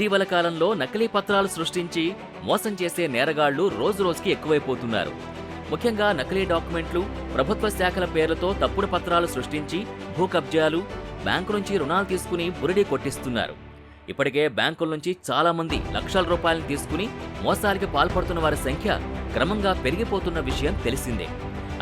ఇటీవల కాలంలో నకిలీ పత్రాలు సృష్టించి మోసం చేసే నేరగాళ్ళు రోజురోజుకి ఎక్కువైపోతున్నారు. ముఖ్యంగా నకిలీ డాక్యుమెంట్లు ప్రభుత్వ శాఖల పేర్లతో తప్పుడు పత్రాలు సృష్టించి భూ కబ్జాలు బ్యాంకు నుంచి రుణాలు తీసుకుని బురిడి కొట్టిస్తున్నారు. ఇప్పటికే బ్యాంకుల నుంచి చాలా మంది లక్షల రూపాయలను తీసుకుని మోసాలకి పాల్పడుతున్న వారి సంఖ్య క్రమంగా పెరిగిపోతున్న విషయం తెలిసిందే.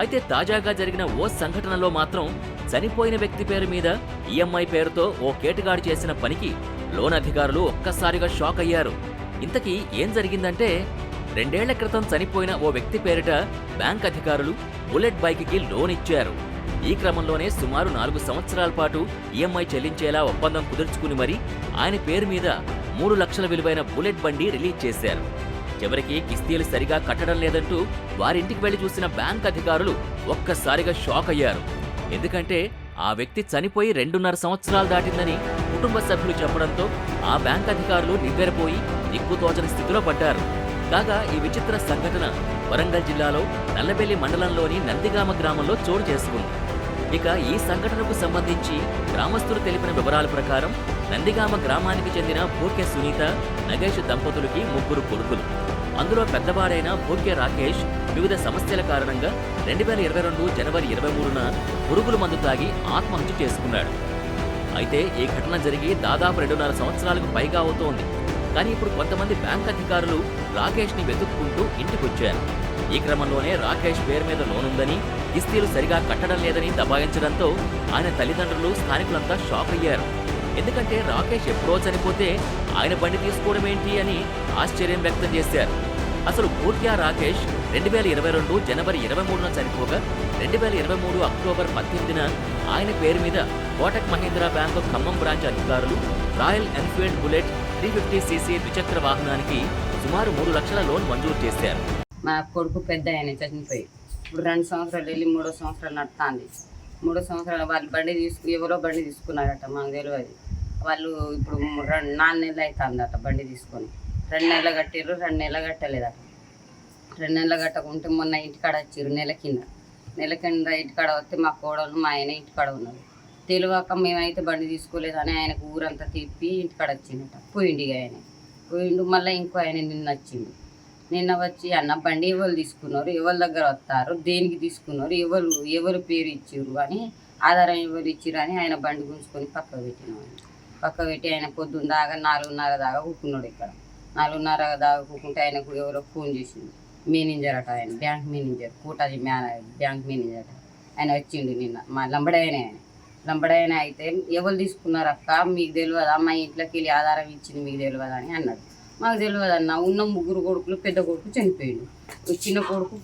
అయితే తాజాగా జరిగిన ఓ సంఘటనలో మాత్రం చనిపోయిన వ్యక్తి పేరు మీద ఈఎంఐ పేరుతో ఓ కేటుగాడు చేసిన పనికి లోన్ అధికారులు ఒక్కసారిగా షాక్ అయ్యారు. ఇంతకీ ఏం జరిగిందంటే రెండేళ్ళ క్రితం చనిపోయిన ఓ వ్యక్తి పేరిట బ్యాంక్ అధికారులు బుల్లెట్ బైక్కి లోన్ ఇచ్చారు. ఈ క్రమంలోనే సుమారు నాలుగు సంవత్సరాల పాటు ఈఎంఐ చెల్లించేలా ఒప్పందం కుదుర్చుకుని మరి ఆయన పేరు మీద మూడు లక్షల విలువైన బుల్లెట్ బండి రిలీజ్ చేశారు. చివరికి కిస్తీలు సరిగా కట్టడం లేదంటూ వారింటికి వెళ్ళి చూసిన బ్యాంక్ అధికారులు ఒక్కసారిగా షాక్ అయ్యారు. ఎందుకంటే ఆ వ్యక్తి చనిపోయి రెండున్నర సంవత్సరాలు దాటిందని కుటుంబ సభ్యులు చెప్పడంతో ఆ బ్యాంక్ అధికారులు నివ్వెరపోయి దిక్కుతోచని స్థితిలో పడ్డారు. కాగా ఈ విచిత్ర సంఘటన వరంగల్ జిల్లాలో నల్లబెల్లి మండలంలోని నందిగామ గ్రామంలో చోటు చేసుకుంది. ఇక ఈ సంఘటనకు సంబంధించి గ్రామస్తులు తెలిపిన వివరాల ప్రకారం నందిగామ గ్రామానికి చెందిన భూక్య సునీత నగేష్ దంపతులకి ముగ్గురు కొడుకులు. అందులో పెద్దవాడైన భూక్య రాకేష్ వివిధ సమస్యల కారణంగా రెండు వేల ఇరవై రెండు జనవరి ఇరవై మూడున పురుగుల మందు తాగి ఆత్మహత్య చేసుకున్నాడు. అయితే ఈ ఘటన జరిగి దాదాపు రెండున్నర సంవత్సరాలకు పైగా అవుతోంది. కానీ ఇప్పుడు కొంతమంది బ్యాంక్ అధికారులు రాకేష్ని వెతుక్కుంటూ ఇంటికొచ్చారు. ఈ క్రమంలోనే రాకేష్ పేరు మీద లోనుందని కిస్తీలు సరిగా కట్టడం లేదని దబాయించడంతో ఆయన తల్లిదండ్రులు స్థానికులంతా షాక్ అయ్యారు. ఎందుకంటే రాకేష్ ఎప్పుడో చనిపోతే ఆయన బండి తీసుకోవడం ఏంటి అని ఆశ్చర్యం వ్యక్తం చేశారు. అసలు పూర్తిగా రాకేష్ రెండు వేల ఇరవై రెండు జనవరి ఇరవై మూడున చనిపోగా రెండు వేల ఇరవై మూడు అక్టోబర్ పద్దెనిమిదిన ఆయన పేరు మీద కోటక్ మహీంద్రా బ్యాంకు ఖమ్మం బ్రాంచ్ అధికారులు Royal Enfield Bullet three fifty CC ద్విచక్ర వాహనానికి సుమారు మూడు లక్షల లోన్ మంజూరు చేశారు. మా కొడుకు పెద్ద ఆయన చనిపోయి ఇప్పుడు రెండు సంవత్సరాలు వెళ్ళి మూడో సంవత్సరాలు నడుతుంది. మూడో సంవత్సరాలు వాళ్ళు బండి తీసుకు ఎవరో బండి తీసుకున్నారట మాకు తెలియదు వాళ్ళు ఇప్పుడు రెండు నాలుగు నెలలు అవుతుందట బండి తీసుకొని. రెండు నెలలు కట్టిర్రు రెండు నెలలు కట్టలేదట రెండు నెలలు కట్టకుంటే మొన్న ఇంటికాడ వచ్చిర్రు నెల కింద. నెల కింద ఇంటికాడ వస్తే మా కోడలు మా ఆయన ఇంటికాడ ఉన్నారు. తెలియక మేమైతే బండి తీసుకోలేదని ఆయనకు ఊరంతా తిప్పి ఇంటికాడ వచ్చిందట. పోయిండు ఇక ఆయన. పోయిండు మళ్ళీ ఇంకో ఆయన నిన్న వచ్చిండు. నిన్న వచ్చి అన్న బండి ఎవరు తీసుకున్నారు? ఎవరి దగ్గర వస్తారు? దేనికి తీసుకున్నారు? ఎవరు ఎవరు పేరు ఇచ్చారు అని ఆధారం ఎవరు ఇచ్చారు అని ఆయన బండి గుంజుకొని పక్క పెట్టినాడు. పక్క పెట్టి ఆయన పొద్దున్న దాకా నాలుగున్నర దాకా కూకున్నాడు ఇక్కడ. నాలుగున్నర దాకా కూకుంటే ఆయనకు ఎవరో ఫోన్ చేసింది. మేనేజర్ అట ఆయన బ్యాంక్ మేనేజర్ కూటాజీ మ్యాన బ్యాంక్ మేనేజర్ అట. ఆయన వచ్చిండు నిన్న మా లంబడైన ఆయన. లంబడైన అయితే ఎవరు తీసుకున్నారు అక్క? మీకు తెలియదా మా ఇంట్లోకి వెళ్ళి ఆధారం ఇచ్చింది మీకు తెలియదా అని అన్నాడు. మాకు తెలియదు అన్న ఉన్న ముగ్గురు కొడుకులు పెద్ద కొడుకు చనిపోయిండు. చిన్న కొడుకు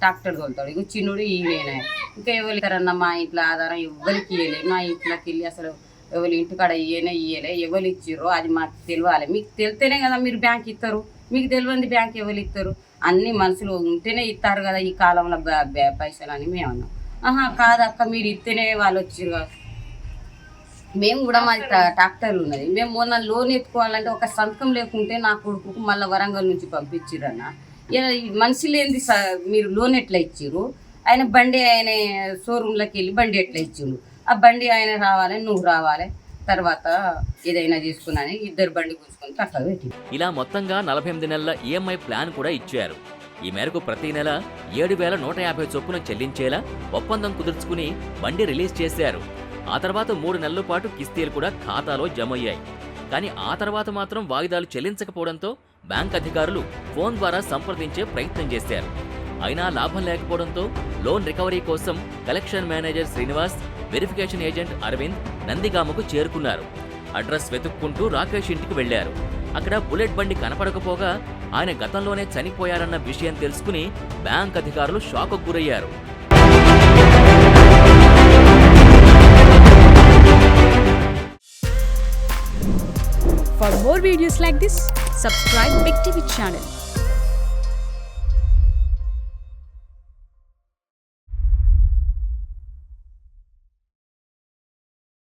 ట్రాక్టర్ తోలుతాడు. ఇక చిన్నోడు ఈయన ఇంకా ఎవరు మా ఇంట్లో ఆధారం ఎవరికి ఇవ్వలే మా ఇంట్లోకి వెళ్ళి అసలు ఎవరు ఇంటికాడ ఇయ్యనే ఇయ్యలే ఎవరు ఇచ్చిర్రో అది మాకు తెలియాలి మీకు తెలితేనే కదా మీరు బ్యాంక్ ఇస్తారు మీకు తెలియంది బ్యాంక్ ఎవరు ఇస్తారు అన్ని మనుషులు ఉంటేనే ఇస్తారు కదా ఈ కాలంలో పైసలు అని మేము అన్నాం ఆహా కాదక్క మీరు ఇస్తేనే వాళ్ళు వచ్చారు కదా మేము కూడా మాది ట్రాక్టర్లు ఉన్నది. మేము మొన్న లోన్ ఎత్తుకోవాలంటే ఒక సంతకం లేకుంటే నా కొడుకు మళ్ళీ వరంగల్ నుంచి పంపించిరన్న ఇలా ఈ మనిషి లేనిది స- మీరు లోన్ ఎట్లా ఇచ్చారు ఆయన బండి ఆయన షోరూంలోకి వెళ్ళి బండి ఎట్లా ఇచ్చిండు ఆ బండి ఆయన రావాలి నువ్వు రావాలి. తర్వాత ఏదైనా తీసుకున్నాని ఇద్దరు బండి కూర్చుకొని పక్కన పెట్టి ఇలా మొత్తంగా నలభై ఎనిమిది నెలల ఈఎంఐ ప్లాన్ కూడా ఇచ్చారు. ఈ మేరకు ప్రతి నెల ఏడు వేల నూట యాభై చొప్పున చెల్లించేలా ఒప్పందం కుదుర్చుకుని బండి రిలీజ్ చేశారు. ఆ తర్వాత మూడు నెలల పాటు కిస్తీలు కూడా ఖాతాలో జమ అయ్యాయి కానీ ఆ తర్వాత మాత్రం వాయిదాలు చెల్లించకపోవడంతో బ్యాంక్ అధికారులు ఫోన్ ద్వారా సంప్రదించే ప్రయత్నం చేశారు. అయినా లాభం లేకపోవడంతో లోన్ రికవరీ కోసం collection manager Srinivas verification agent Aravind నందిగామకు చేరుకున్నారు. అడ్రస్ వెతుక్కుంటూ రాకేష్ ఇంటికి వెళ్ళారు అక్కడ బుల్లెట్ బండి కనపడకపోగా ఆయన గతంలోనే చనిపోయారన్న విషయం తెలుసుకుని బ్యాంక్ అధికారులు షాకు గురయ్యారు. For more videos like this, subscribe Big TV channel.